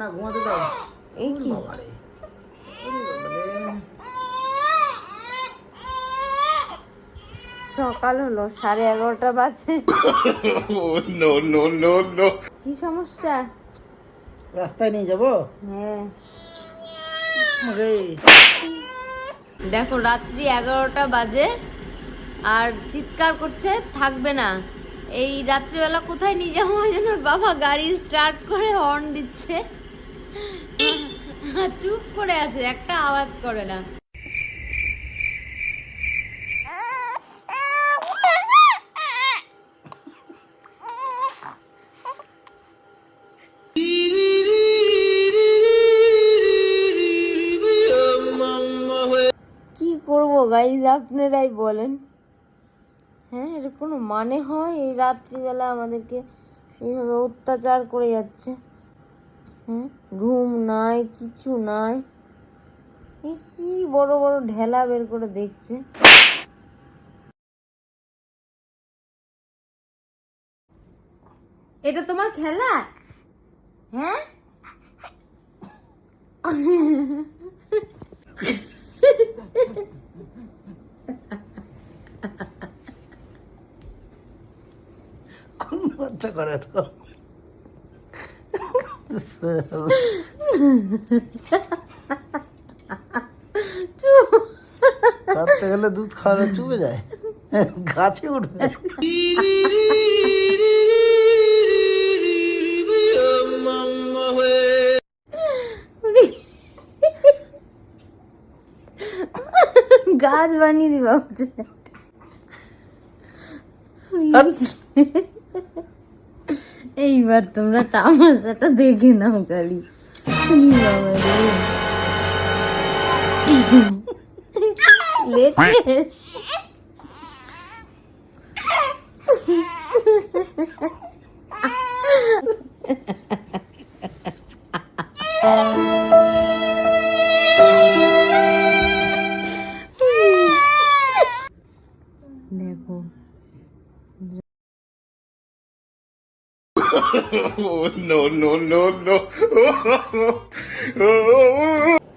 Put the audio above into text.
না ঘুমাতে দাও। এই কি? বাবা রে ওরে বাবা রে। সকাল হলো সাড়ে এগারোটা বাজে। No, no, no, no. কি সমস্যা? রাস্তায় নিয়ে যাব? হ্যাঁ। রে। দেখো রাত্রি এগারোটা বাজে আর চিৎকার করছে থাকবে না। এই রাত্রিবেলা কোথায় নিয়ে যাব? ওই জন্য বাবা গাড়ি স্টার্ট করে হর্ন দিচ্ছে। চুপ করে আছে, একটা আওয়াজ করে না। কি করব গাইজ আপনারাই বলেন। হ্যাঁ এর কোনো মানে হয় এই রাত্রিবেলা আমাদেরকে এইভাবে অত্যাচার করে যাচ্ছে। হ্যাঁ ঘুম নাই, কিছু নাই। এই কি বড় বড় ঢেলা বের করে দেখছে। এটা তোমার খেলা? হ্যাঁ কোন বাচ্চা করে এরকম? গেলে দুধ খাওয়ালে চুপে যায় গাছে উঠবে গাছ বানিয়ে দিবা এইবার তোমরা তামাশাটা দেখে নাও গাড়ি লেটেস্ট দেখো no, no, no, no.